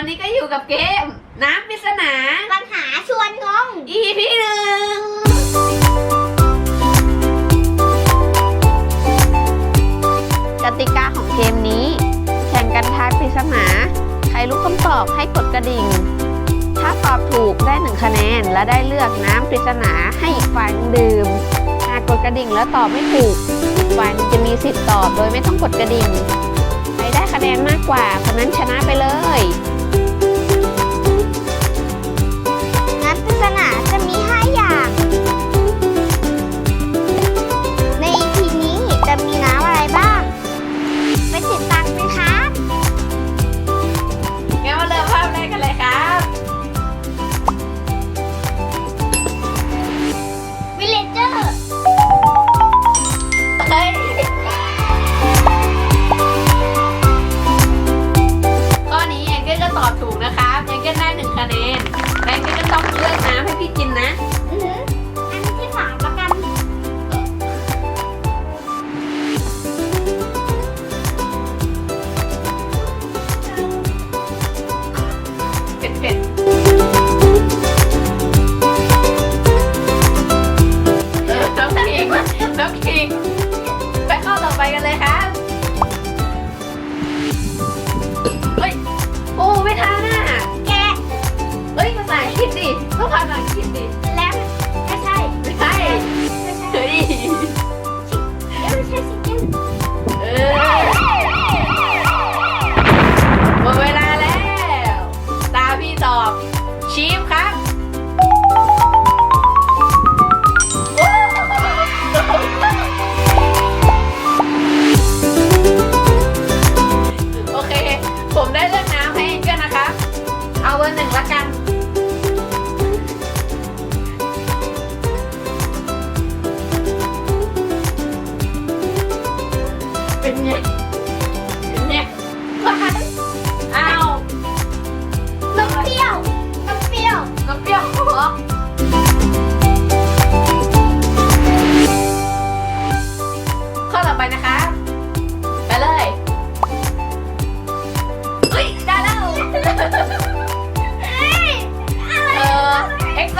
ันนี้ก็อยู่กับเกม น้ำปริศนา ปัญหาชวนงง EP หนึ่งกติกาของเกมนี้ แข่งกันทายปริศนา ใครรู้คำตอบให้กดกระดิ่ง ถ้าตอบถูกได้หนึ่งคะแนน และได้เลือกน้ำปริศนาให้อีกฝ่ายดื่ม หากกดกระดิ่งแล้วตอบไม่ถูกฝ่ายจะมีสิทธิ์ตอบโดยไม่ต้องกดกระดิ่งใครได้คะแนนมากกว่าคนนั้นชนะไปเลย นได้หนึ่งคะแนนแบงค์ก็ต้องเลือกน้ำให้พี่จินนะ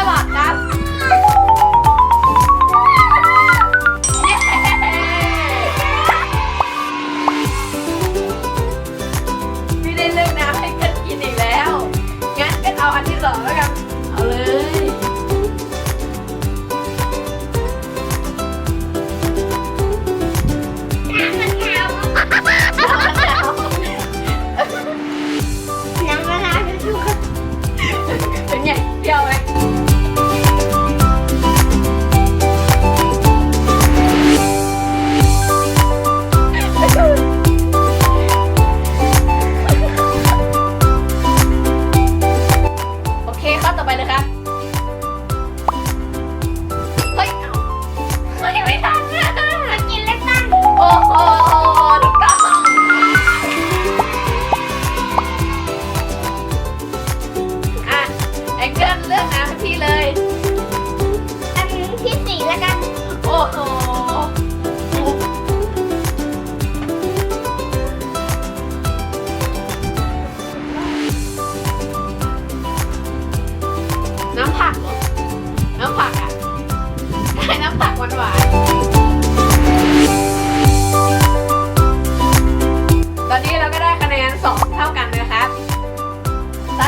对吧 เลือกน้ำพี่เลย อันที่สี่แล้วกัน โอ้โหน้ำผักน้ำผักอะใด้น้ำผักหวานหตอนนี้เราก็ได้คะแนน 2 เท่ากันนะครับ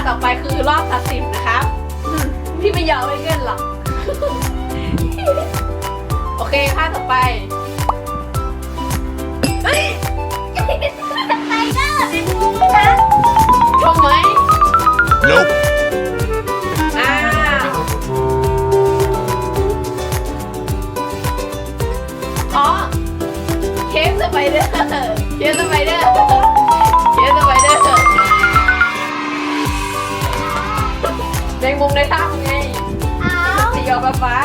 ต่อไปคือรอบตัดสิบนะครับ พี่ไม่อยากไม่เงินหรอก โอเคภาพต่อไป เฮ้ยไปเดอร์เนงูนะชมไหม Nope. อ่า อ๋อ เคฟไปเดอร์ เคฟสไปเดอร์ เคฟสไปเดอร์แงมุมในถ้ำ ยวป้าฟ้า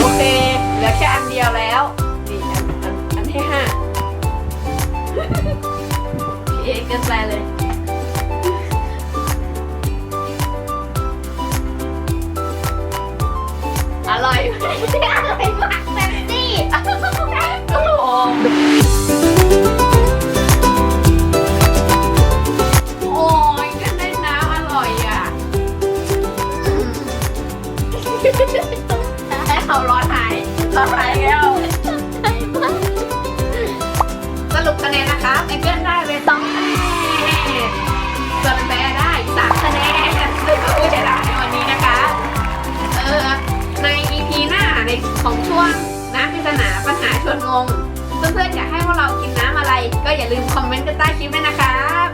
โอเคเหลือแค่อันเดียวแล้วนี่อันที่ห้าพี่เอกเกินไปเลยอร่อยอร่อยมากเต็มที่โอ้ นงง เพื่อนๆอยากให้พวกเรากินน้ำอะไร ก็อย่าลืมคอมเมนต์กันใต้คลิปด้ยนะครับ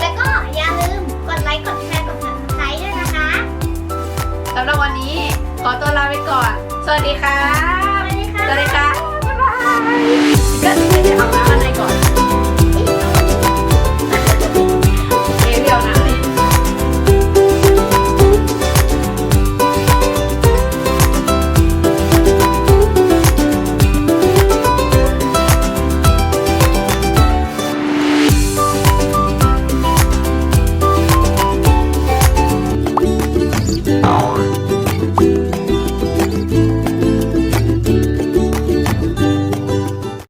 แล้วก็อย่าลืมกดไลค์ กดแชร์ กดซับสไครบ์ด้วยนะคะ สำหรับวันนี้ ขอตัวลาไปก่อน สวัสดีครับ สวัสดีค่ะ สวัสดีค่ะบ๊ายบายก็จะเอาน้อะไรก่อน